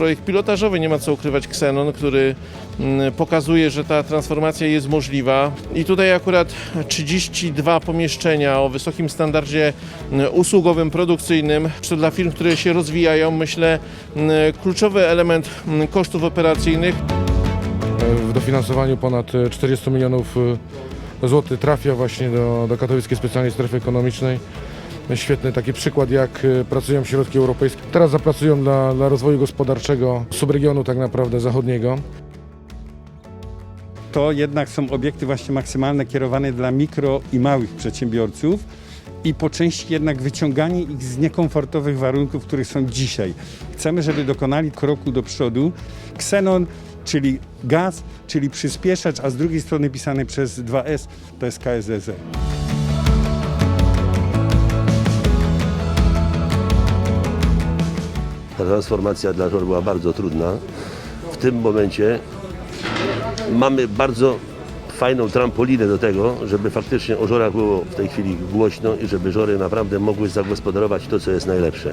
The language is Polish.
projekt pilotażowy, nie ma co ukrywać Xenon, który mm, pokazuje, że ta transformacja jest możliwa. I tutaj akurat 32 pomieszczenia o wysokim standardzie mm, usługowym, produkcyjnym, czy dla firm, które się rozwijają, myślę, mm, kluczowy element kosztów operacyjnych. W dofinansowaniu ponad e, 40 milionów e, złotych trafia właśnie do, do Katowickiej Specjalnej Strefy Ekonomicznej. Świetny taki przykład, jak e, pracują środki europejskie. Teraz zapracują dla, dla rozwoju gospodarczego subregionu tak naprawdę zachodniego. to jednak są obiekty właśnie maksymalne kierowane dla mikro i małych przedsiębiorców i po części jednak wyciąganie ich z niekomfortowych warunków, które są dzisiaj. Chcemy, żeby dokonali kroku do przodu. Xenon, czyli gaz, czyli przyspieszacz, a z drugiej strony pisany przez 2S, to jest KSZZ. Ta transformacja dla żor była bardzo trudna. W tym momencie mamy bardzo fajną trampolinę do tego, żeby faktycznie o żorach było w tej chwili głośno i żeby żory naprawdę mogły zagospodarować to, co jest najlepsze.